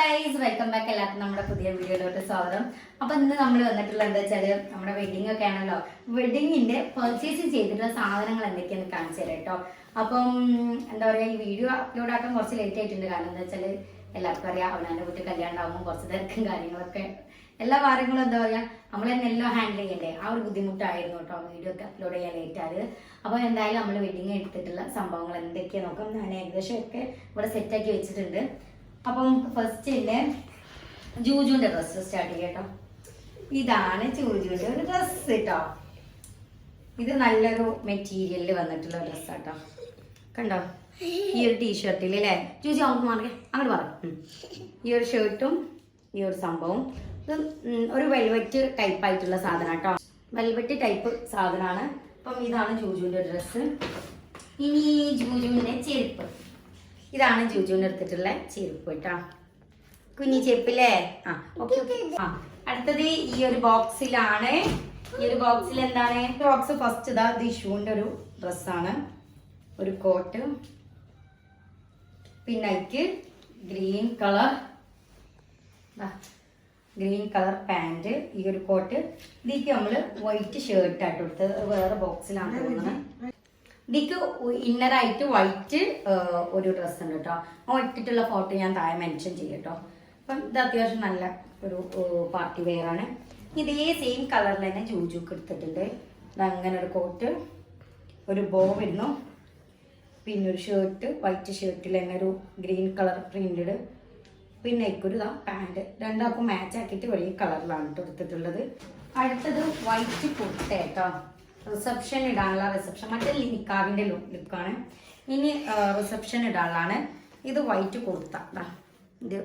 Guys welcome back എല്ലാവർക്കും നമ്മുടെ പുതിയ വീഡിയോയിലോട്ട് സ്വാഗതം. അപ്പൊ ഇന്ന് നമ്മൾ വന്നിട്ടുള്ള എന്താ വെച്ചാൽ നമ്മുടെ വെഡിങ് ഒക്കെ ആണല്ലോ. വെഡിങ്ങിന്റെ പർച്ചേസ് ചെയ്തിട്ടുള്ള സാധനങ്ങൾ എന്തൊക്കെയാണ് കാണിച്ചു തരാം കേട്ടോ അപ്പം എന്താ പറയാ ഈ വീഡിയോ അപ്ലോഡ് ആക്കാൻ കുറച്ച് ലേറ്റ് ആയിട്ടുണ്ട്. കാരണം എന്താ വെച്ചാൽ എല്ലാവർക്കും അറിയാം അവനാന്റെ കുട്ടി കല്യാണം ആകുമ്പോൾ കുറച്ച് തിരക്കും കാര്യങ്ങളൊക്കെ. എല്ലാ കാര്യങ്ങളും എന്താ പറയാ നമ്മൾ തന്നെ എല്ലാം ഹാൻഡിൽ ചെയ്യണ്ടേ? ആ ഒരു ബുദ്ധിമുട്ടായിരുന്നു കേട്ടോ വീഡിയോ ഒക്കെ അപ്ലോഡ് ചെയ്യാൻ ലേറ്റ് ആയത്. അപ്പോൾ എന്തായാലും നമ്മൾ വെഡിങ് എടുത്തിട്ടുള്ള സംഭവങ്ങൾ എന്തൊക്കെയാ നോക്കാം. ഞാൻ ഏകദേശം ഒക്കെ ഇവിടെ സെറ്റാക്കി വെച്ചിട്ടുണ്ട്. അപ്പം ഫസ്റ്റ് ഇല്ലേ? ജൂജുവിന്റെ ഡ്രസ്സ് സ്റ്റാർട്ട് ചെയ്യട്ടോ. ഇതാണ് ജൂജുവിന്റെ ഒരു ഡ്രസ്സ് കേട്ടോ ഇത് നല്ലൊരു മെറ്റീരിയലിൽ വന്നിട്ടുള്ള ഡ്രസ്സാട്ടോ കണ്ടോ? ഈ ഒരു ടീഷർട്ടിൽ അല്ലേ ജൂജു അങ്ങോട്ട് മാറിയ അങ്ങോട്ട് മാറി. ഈ ഒരു ഷർട്ടും ഈ ഒരു സംഭവം ഇത് ഒരു വെൽവെറ്റ് ടൈപ്പ് ആയിട്ടുള്ള സാധനം കേട്ടോ വെൽവെറ്റ് ടൈപ്പ് സാധനമാണ് അപ്പം ഇതാണ് ജൂജുവിന്റെ ഡ്രസ്സ് ഇനി ജൂജുവിന്റെ ചെരുപ്പ്. ഇതാണ് ജൂജുവിന് എടുത്തിട്ടുള്ള ചെരുപ്പ് കേട്ടോ. കുഞ്ഞി ചെരുപ്പില്ലേ? ആ ഓക്കെ ഓക്കെ. ആ അടുത്തത് ഈ ഒരു ബോക്സിലാണ്. ഈ ഒരു ബോക്സിൽ എന്താണ്? ബോക്സ് ഫസ്റ്റ് ഇതാ ദിഷുവിന്റെ ഒരു ഡ്രസ്സാണ് ഒരു കോട്ട് പിന്നെ അതിക്ക് green colour green colour pant ഈ ഒരു കോട്ട് ഇതിക്ക് നമ്മൾ വൈറ്റ് ഷേർട്ട് ആയിട്ട് കൊടുത്തത് വേറെ ബോക്സിലാണ് തോന്നുന്നത് ഇതിക്ക് ഇന്നറായിട്ട് വൈറ്റ് ഒരു ഡ്രസ്സ് ഉണ്ട് കേട്ടോ ആ ഇട്ടിട്ടുള്ള ഫോട്ടോ ഞാൻ താഴെ മെൻഷൻ ചെയ്യും കേട്ടോ അപ്പം ഇത് അത്യാവശ്യം നല്ല ഒരു പാർട്ടി വെയർ ആണ്. ഇതേ സെയിം കളറിൽ തന്നെ ജൂജൂക്ക് എടുത്തിട്ടുണ്ട്. അങ്ങനെ ഒരു കോട്ട് ഒരു ബോ വരുന്നു. പിന്നെ ഒരു ഷർട്ട് വൈറ്റ് ഷർട്ടിൽ തന്നെ ഒരു ഗ്രീൻ കളർ പ്രിന്റഡ് പിന്നെ ഒരു ഇതാ പാന്റ് രണ്ടാൾക്കും മാച്ച് ആക്കിയിട്ട് ഒരേ കളറിലാണ് എടുത്തിട്ടുള്ളത്. അടുത്തത് വൈറ്റ് കുർത്ത കേട്ടോ റിസപ്ഷൻ ഇടാനുള്ള റിസപ്ഷൻ മറ്റേ നിക്കാവിന്റെ ലുക്കാണ് ഇനി റിസപ്ഷൻ ഇടാനുള്ളതാണ്. ഇത് വൈറ്റ് കുർത്ത. ഇത്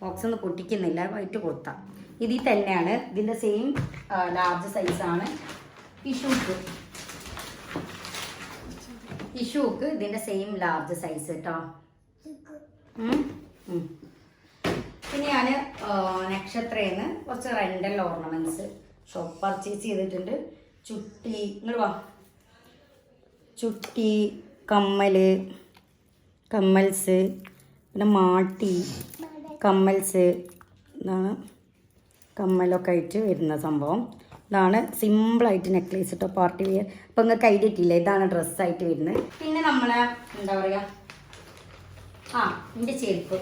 ബോക്സ് ഒന്നും പൊട്ടിക്കുന്നില്ല. വൈറ്റ് കുർത്ത. ഇതിൽ തന്നെയാണ്. ഇതിന്റെ സെയിം ലാർജ് സൈസാണ് ഇഷൂക്ക് ഇഷൂക്ക് ഇതിന്റെ സെയിം ലാർജ് സൈസ് കേട്ടോ. പിന്നെ ഞാൻ നക്ഷത്രേന്ന് കുറച്ച് റെന്റൽ ഓർണമെന്റ്സ് ഷോപ്പ് പർച്ചേസ് ചെയ്തിട്ടുണ്ട്. ചുട്ടി. നിങ്ങൾ വാ. ചുട്ടി കമ്മൽ കമ്മൽസ് പിന്നെ മാട്ടി കമ്മൽസ്. ഇതാണ് കമ്മലൊക്കെ ആയിട്ട് വരുന്ന സംഭവം. ഇതാണ് സിമ്പിളായിട്ട് നെക്ലേസ് ഇട്ടോ പാർട്ടി വെയർ ഇപ്പം നിങ്ങൾക്ക് ഐഡിയ ഇട്ടില്ല ഇതാണ് ഡ്രസ്സായിട്ട് വരുന്നത്. പിന്നെ നമ്മളെ എന്താ പറയുക ആ എന്റെ ചെരുപ്പ്.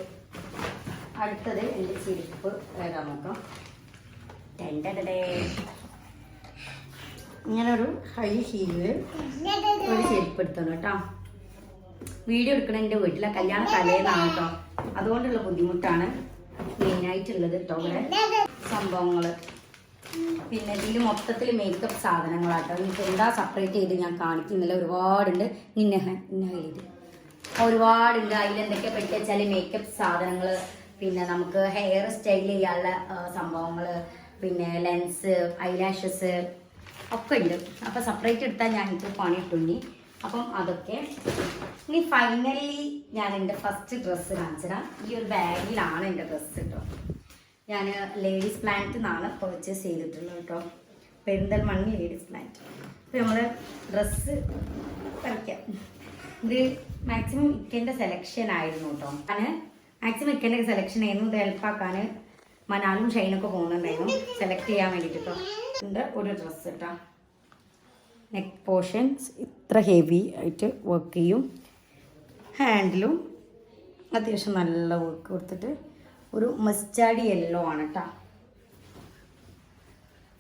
അടുത്തത് എന്റെ ചെരുപ്പ്. ഏതാ നോക്കാം. ടെൻഡേ ഇങ്ങനെ ഒരു ഹൈ ഹീൽ ഒരു ചെരുപ്പ് എടുത്തോളൂ കേട്ടോ. വീഡിയോ എടുക്കണ എന്റെ വീട്ടിലെ കല്യാണ തലേന്നാണ് കേട്ടോ. അതുകൊണ്ടുള്ള ബുദ്ധിമുട്ടാണ് മെയിനായിട്ടുള്ളത് കേട്ടോ ഇവിടെ സംഭവങ്ങൾ പിന്നെ ഇതിൽ മൊത്തത്തിൽ മേക്കപ്പ് സാധനങ്ങളാട്ടോ നിങ്ങൾക്ക് എന്താ സെപ്പറേറ്റ് ചെയ്ത് ഞാൻ കാണിക്കുന്നില്ല ഒരുപാടുണ്ട്. നിന്നെ ഇന്ന ഇത് ഒരുപാടുണ്ട്. അതിലെന്തൊക്കെ പറ്റി വെച്ചാൽ മേക്കപ്പ് സാധനങ്ങൾ പിന്നെ നമുക്ക് ഹെയർ സ്റ്റൈൽ ചെയ്യാനുള്ള സംഭവങ്ങൾ പിന്നെ ലെൻസ് ഐലാഷസ് ഒക്കെ ഉണ്ട്. അപ്പൊ സെപ്പറേറ്റ് എടുത്താൽ ഞാൻ ഇത് പണിയിട്ടുണ്ടി അപ്പം അതൊക്കെ. ഇനി ഫൈനലി ഞാൻ എന്റെ ഫസ്റ്റ് ഡ്രസ്സ് കാണിച്ചിടാം ഈ ഒരു ബാഗിലാണ് എന്റെ ഡ്രസ്സ് കേട്ടോ ഞാൻ ലേഡീസ് പ്ലാന്റ് നാളെ പർച്ചേസ് ചെയ്തിട്ടുള്ളത് കേട്ടോ പെരിന്തൽമണ്ണി ലേഡീസ് പ്ലാന്റ് അപ്പോൾ നമ്മൾ ഡ്രസ്സ് പഠിക്കാം ഇത് മാക്സിമം ഇക്കന്റെ സെലക്ഷൻ ആയിരുന്നു കേട്ടോ ഞാൻ മാക്സിമം ഇക്കന്റെ സെലക്ഷൻ ആയിരുന്നു ഇത് ഹെൽപ്പാക്കാൻ മനാലും ഷൈനൊക്കെ പോകുന്നുണ്ടായിരുന്നു സെലക്ട് ചെയ്യാൻ വേണ്ടിയിട്ട് ഉണ്ട് ഒരു ഡ്രസ്സ് കേട്ടോ നെക്ക് പോർഷൻസ് ഇത്ര ഹെവി ആയിട്ട് വർക്ക് ചെയ്യും. ഹാൻഡിലും അത്യാവശ്യം നല്ല വർക്ക് കൊടുത്തിട്ട് ഒരു മസ്റ്റാഡി യെല്ലോ ആണ് കേട്ടോ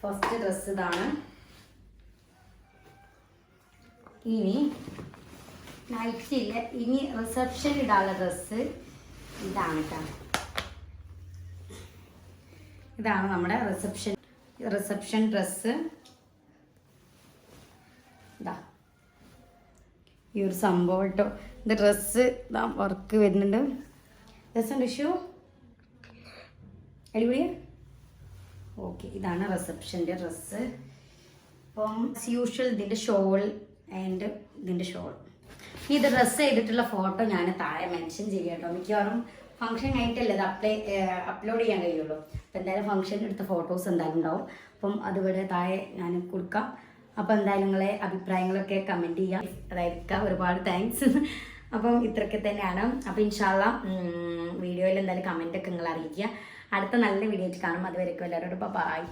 ഫസ്റ്റ് ഡ്രസ്സ് ഇതാണ്. ഇനി നൈറ്റ് ഇല്ല. ഇനി റിസപ്ഷൻ ഇടാനുള്ള ഡ്രസ്സ് ഇതാണ് കേട്ടോ ഇതാണ് നമ്മുടെ റിസപ്ഷൻ റിസപ്ഷൻ ഡ്രസ്സ് ഇതാ. ഈ ഒരു സംഭവം കേട്ടോ. ഇത് ഡ്രസ്സ് ഇതാ വർക്ക് വരുന്നുണ്ട്. രസമുണ്ട് ഷൂ അടിപൊളിയാ ഓക്കെ ഇതാണ് റിസപ്ഷന്റെ ഡ്രസ്സ് അപ്പം യൂഷ്വൽ ഇതിന്റെ ഷോൾ ആൻഡ് ഇതിന്റെ ഷോൾ ഇത് ഡ്രസ്സ് ചെയ്തിട്ടുള്ള ഫോട്ടോ ഞാൻ താഴെ മെൻഷൻ ചെയ്യാം കേട്ടോ. മിക്കവാറും ഫംഗ്ഷൻ കഴിഞ്ഞിട്ടല്ലേ അത് അപ്ലൈ അപ്ലോഡ് ചെയ്യാൻ കഴിയുള്ളൂ. അപ്പം എന്തായാലും ഫംഗ്ഷൻ എടുത്ത ഫോട്ടോസ് എന്തായാലും ഉണ്ടാവും. അപ്പം അതിവിടെ താഴെ ഞാൻ കൊടുക്കാം. അപ്പോൾ എന്തായാലും നിങ്ങളെ അഭിപ്രായങ്ങളൊക്കെ കമന്റ് ചെയ്യാം. അതായിരിക്കാം. ഒരുപാട് താങ്ക്സ് അപ്പം ഇത്രയൊക്കെ തന്നെയാണ്. അപ്പം ഇൻഷാല്ല വീഡിയോയിൽ എന്തായാലും കമന്റ് ഒക്കെ നിങ്ങൾ അറിയിക്കുക. അടുത്ത നല്ല വീഡിയോ കാണും. അതുവരെയൊക്കെ എല്ലാവരോടും. ബൈ